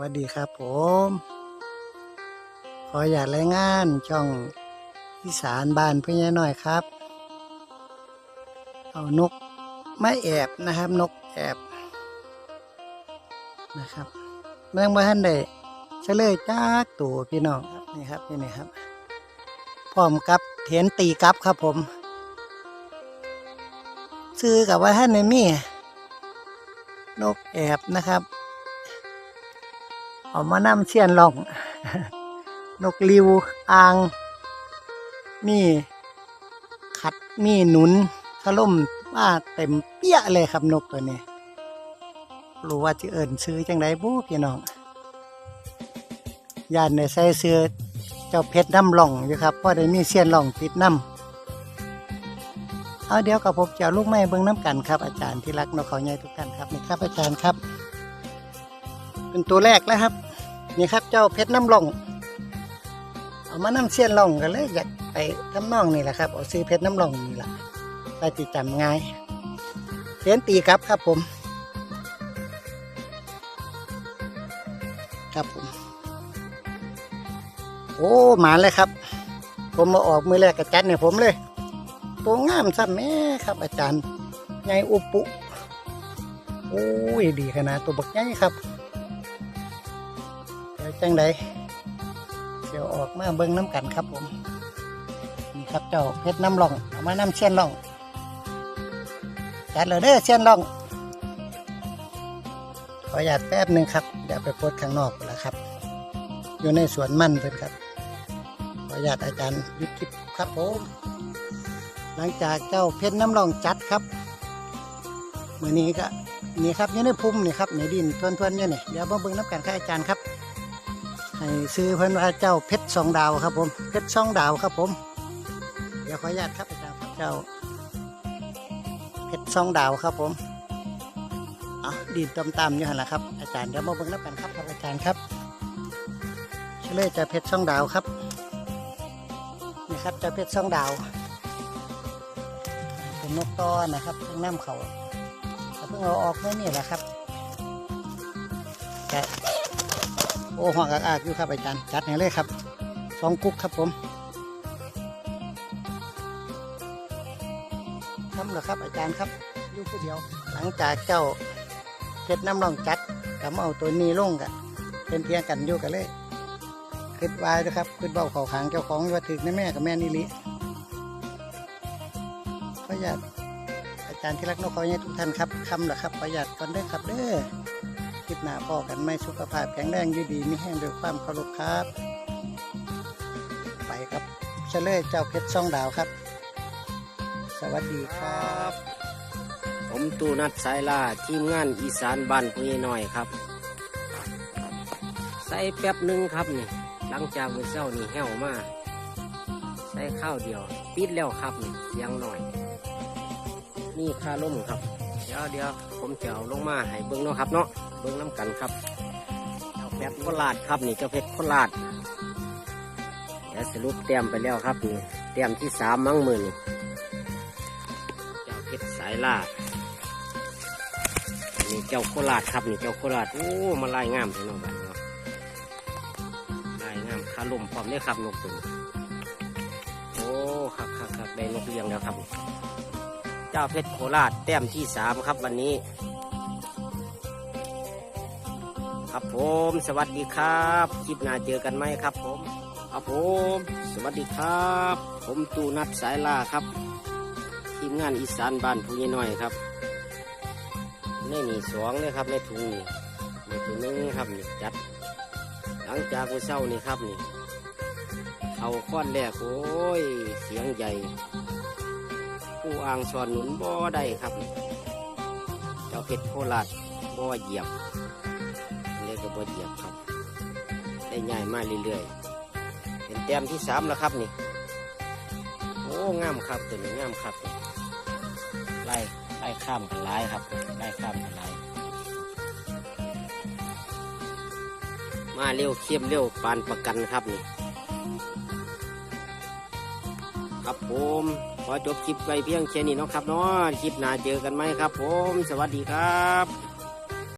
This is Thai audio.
วัสดีครับผม ขออยากรายงานช่องอีสานบ้านเพื่อนหน่อยครับ เอานกไมาแอบนะครับ นกแอบนะครับเมื่อมาท่านได้เฉลยจากตัวพี่น้องครับนี่ครับนี่นี่ครับพร้อมกับเห็นตีกับครับผม ซื้อกับว่าท่านในมีนกแอบนะครับ เอามานำเชียนลอง นกลิวอ่าง มีขัดมีหนุนถล่มมาเต็มเปี้ยเลยครับนกตัวนี้รู้ว่าจะเอิ่นซื้อจังไดบูพี่น้องยานในใส่เสื้อเจ้าเพชรน้ำล่องอยู่ครับเพราะได้มีเสียนหล่องติดน้ำเอาเดี๋ยวกับผมจะเอาลูกไม้เบิ้งน้ำกันครับ อาจารย์ที่รักนกเขาใหญ่ทุกท่านครับนี่ครับอาจารย์ครับ เป็นตัวแรกแล้วครับ นี่ครับเจ้าเพชรน้ำล่อง เอามาน้ำเสียนล่องกันเลยอยากไปทำนองนี่แหละครับเอาซื้อเพชรน้ำล่องนี่แหละไปติดจำง่ายเสียนตีครับครับผม ครับผม โอ้หมาเลยครับ ผมมาออกมือแรกกับจัดเนี่ยผมเลย ตัวงามซ้ำแม่ครับ อาจารย์ไงอุปุโอ้ยดีขนาดตัวบักใหญ่ครับ จังใดเดี๋ยวออกมาเบิ้งน้ำกันครับผมนี่ครับเจ้าเพชรน้ำล่องเอามาน้ำเชียนล่องจัดเลยเด้อเชียนล่อง ขออนุญาตแป๊บหนึ่งครับเดี๋ยวไปโพสข้างนอกแล้วครับ อยู่ในสวนมันเพิ่นครับ ขออนุญาตอาจารย์ยุดคลิครับผมหลังจากเจ้าเพชรน้ำรองจัดครับมื่อนี้ก็นี่ครับอยู่ในพุ่มนี่ครับในดินทวนๆอยู่นี่เดี๋ยวมาเบิ่งน้ำกันครับอาจารย์ครับ ให้ซื้อเพิ่นว่าเจ้าเพชรสองดาวครับผมเพชรสองดาวครับผม เดี๋ยวขออนุญาตครับอาจารย์ครับเจ้าเพชรสองดาวครับผมอะดินตามๆอยู่หันละครับ อาจารย์เดี๋ยวมาเบิ่งนับกันครับครับอาจารย์ครับเฉลยจะเพชรช่องดาวครับนี่ครับจะเพชรช่องดาวเป็นนกต้อนะครับเพิ่งน้ำเขาแต่เพิ่งเอาออกเมื่อนี่แหละครับแต่ โอ้หัวกากๆอยู่ครับอาจารย์จัดให้เลยครับสองกุ๊กครับผมทำเหรอครับอาจารย์ครับอยู่ผู้เดียว หลังจากเจ้าเพชรน้ำรองจัดกับเอาตัวนี้ลงกะเป็นเพียงกันอยู่กันเลยคิดไว้นะครับคิดเบาเขาขางเจ้าของว่าถึกในแม่กับแม่นิลิขออนุญาตอาจารย์ที่รักนกเขาเนี่ทุกท่านครับคำเหรอครับขออนุญาตก่อนเด้อครับเด้อคลิปหน้าพอกันไม่สุขภาพแข็งแรงยู่ดีไม่แห้งด้วยความเคารพครับ ไปครับเฉลยเจ้าเพชรช่องดาวครับ สวัสดีครับ ผมตูนัดสายล่าทีมงานอีสานบ้านพุยน้อยครับ ใส่แป๊บหนึ่งครับนี่หลังจากมื้อเช้านี่แห้วมาใส่ข้าวเดียว ปิดแล้วครับนี่เสียงหน่อย นี่าล่มครับ เดี๋ยวเดี๋ยวผมจะเอาลงมาให้เบิ้งเนาะครับเนาะเบิ้งน้ำกันครับเอาแป๊บโคราดครับนี่เจ้าเพชรโคราดเดี๋ยวสรุปเตรียมไปแล้วครับนี่เตรียมที่สามมั้งมือนี่เจ้าเพชรสายล่านี่เจ้าโคราชครับนี่เจ้าโคราชโอ้มาลายงามพี่น้องบ้านเนาะลายงามขาลมพร้อมได้ครับนกตัวโอ้ครับครับครับได้นกเลี้ยงแล้วครับ จ้าเพชรโคราชแต้มที่สามครับวันนี้ ครับผมสวัสดีครับคลิปหน้าเจอกันไหมครับผมครับผมสวัสดีครับ ผมตูนัดสายล่าครับ ทีมงานอีสานบ้านผู้ใหญ่น้อยครับในนี่สองเลยครับในถุงนี่ในถุงนึงครับนี่จัด หลังจากมื้อเช้านี่ครับนี่เขาค้อนแรกโอ้ยเสียงใหญ่ อ่างสอนหนุนบ่ได้ครับ เจ้าเพชรโคราชบ่เหยียบเลยก็บ่เหยียบครับ ได้ใหญ่มากเรื่อยๆเป็นแต้มที่สามแล้วครับนี่โอ้งามครับตัวนี้งามครับไล่ไล่ข้ามกันหลายครับไล่ข้ามกันหลายมาเร็วเข้มเร็วปานประกันครับนี่ ครับผมขอจบคลิปไปเพียงแค่นี้นะครับเนาะคลิปหน้าเจอกันไหมครับผม สวัสดีครับ